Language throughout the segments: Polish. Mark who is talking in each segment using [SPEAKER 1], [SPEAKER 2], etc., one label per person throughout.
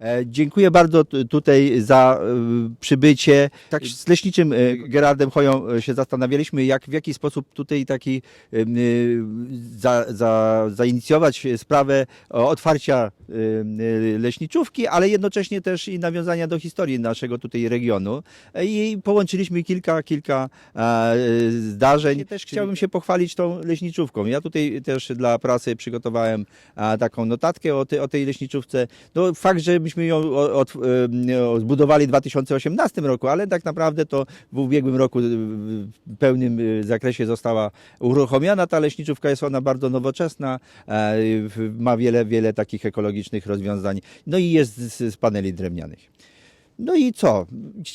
[SPEAKER 1] E, Dziękuję bardzo tutaj za e, przybycie. Tak z leśniczym e, Gerardem Choją e, się zastanawialiśmy, jak, w jaki sposób tutaj taki za, za, zainicjować sprawę otwarcia leśniczówki, ale jednocześnie też i nawiązania do historii naszego tutaj regionu. I połączyliśmy kilka, kilka zdarzeń. Też chciałbym się pochwalić tą leśniczówką. Ja tutaj też dla prasy przygotowałem taką notatkę o, ty, o tej leśniczówce. No, fakt, że myśmy ją od, e, zbudowali w 2018 roku, ale tak naprawdę to w ubiegłym roku e, w pełnym e, zakresie została uruchomiona. Ta leśniczówka jest ona bardzo nowoczesna, e, ma wiele, wiele takich ekologicznych rozwiązań. No i jest z, z paneli drewnianych. No i co?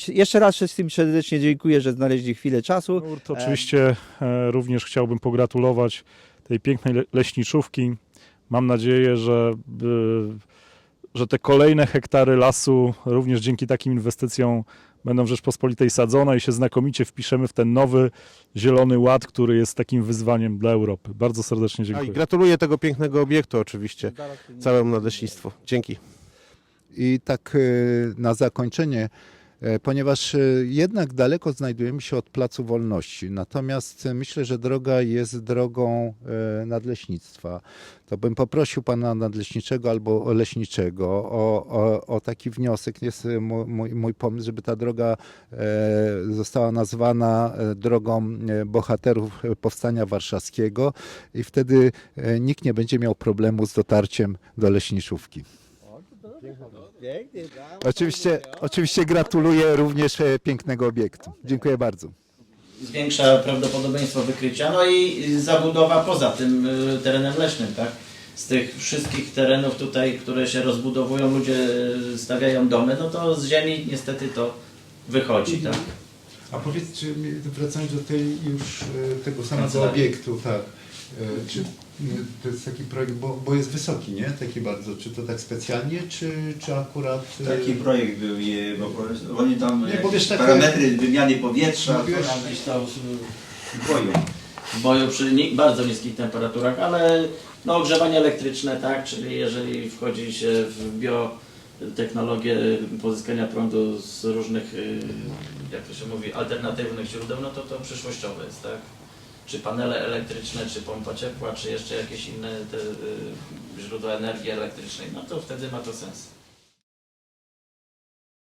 [SPEAKER 1] Jeszcze raz wszystkim serdecznie dziękuję, że znaleźli chwilę czasu.
[SPEAKER 2] Nurt, oczywiście e, również chciałbym pogratulować tej pięknej le- leśniczówki. Mam nadzieję, że, y, że te kolejne hektary lasu również dzięki takim inwestycjom będą w Rzeczpospolitej sadzone i się znakomicie wpiszemy w ten nowy zielony ład, który jest takim wyzwaniem dla Europy. Bardzo serdecznie
[SPEAKER 3] A i
[SPEAKER 2] dziękuję.
[SPEAKER 3] gratuluję tego pięknego obiektu oczywiście całemu nadleśnictwu. Dzięki.
[SPEAKER 4] I tak e, na zakończenie, ponieważ e, jednak daleko znajdujemy się od Placu Wolności, natomiast e, myślę, że droga jest drogą e, nadleśnictwa, to bym poprosił pana nadleśniczego albo leśniczego o, o, o taki wniosek, jest e, mój, mój, pomysł, żeby ta droga e, została nazwana e, drogą e, bohaterów e, Powstania Warszawskiego i wtedy e, nikt nie będzie miał problemu z dotarciem do leśniczówki. Oczywiście, oczywiście gratuluję również e, pięknego obiektu. Dziękuję bardzo.
[SPEAKER 5] zwiększa prawdopodobieństwo wykrycia, no i zabudowa poza tym y, terenem leśnym, tak? Z tych wszystkich terenów tutaj, które się rozbudowują, ludzie y, stawiają domy, no to z ziemi niestety to wychodzi, tak?
[SPEAKER 4] A powiedzcie mi, wracając do tej już e, tego samego
[SPEAKER 5] Kancelarii.
[SPEAKER 4] obiektu, tak. E, Czy to jest taki projekt, bo, bo jest wysoki, nie? Taki bardzo. Czy to tak specjalnie, czy, czy akurat... e,
[SPEAKER 6] Taki projekt był, je, bo oni tam
[SPEAKER 4] Nie, bo wiesz, takie-
[SPEAKER 6] parametry wymiany powietrza, to tam gdzieś tam. W boju
[SPEAKER 5] przy ni bardzo niskich temperaturach, ale no, ogrzewanie elektryczne, tak? Czyli jeżeli wchodzi się w biotechnologię pozyskania prądu z różnych, jak to się mówi, alternatywnych źródeł, no to to przyszłościowe jest, tak? Czy panele elektryczne, czy pompa ciepła, czy jeszcze jakieś inne te, y, źródła energii elektrycznej, no to wtedy ma to sens.